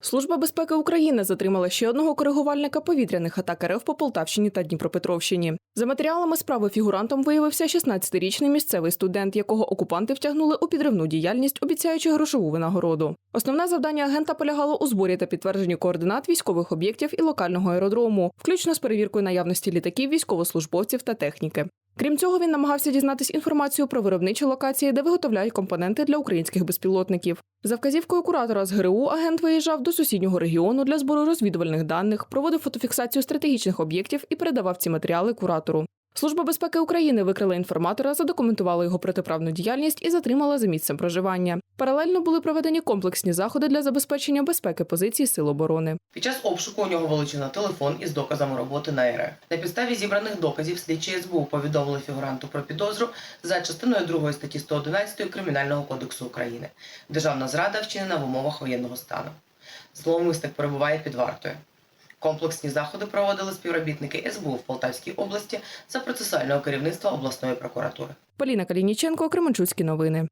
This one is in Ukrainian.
Служба безпеки України затримала ще одного коригувальника повітряних атак РФ по Полтавщині та Дніпропетровщині. За матеріалами справи фігурантом виявився 16-річний місцевий студент, якого окупанти втягнули у підривну діяльність, обіцяючи грошову винагороду. Основне завдання агента полягало у зборі та підтвердженні координат військових об'єктів і локального аеродрому, включно з перевіркою наявності літаків, військовослужбовців та техніки. Крім цього, він намагався дізнатись інформацію про виробничі локації, де виготовляють компоненти для українських безпілотників. За вказівкою куратора з ГРУ агент виїжджав до сусіднього регіону для збору розвідувальних даних, проводив фотофіксацію стратегічних об'єктів і передавав ці матеріали куратору. Служба безпеки України викрила інформатора, задокументувала його протиправну діяльність і затримала за місцем проживання. Паралельно були проведені комплексні заходи для забезпечення безпеки позицій сил оборони. Під час обшуку у нього вилучено телефон із доказами роботи на РФ. На підставі зібраних доказів слідчі СБУ повідомили фігуранту про підозру за частиною 2 статті 111 Кримінального кодексу України. Державна зрада вчинена в умовах воєнного стану. Зловмисник перебуває під вартою. Комплексні заходи проводили співробітники СБУ в Полтавській області за процесуального керівництва обласної прокуратури. Поліна Калініченко, Кременчуцькі новини.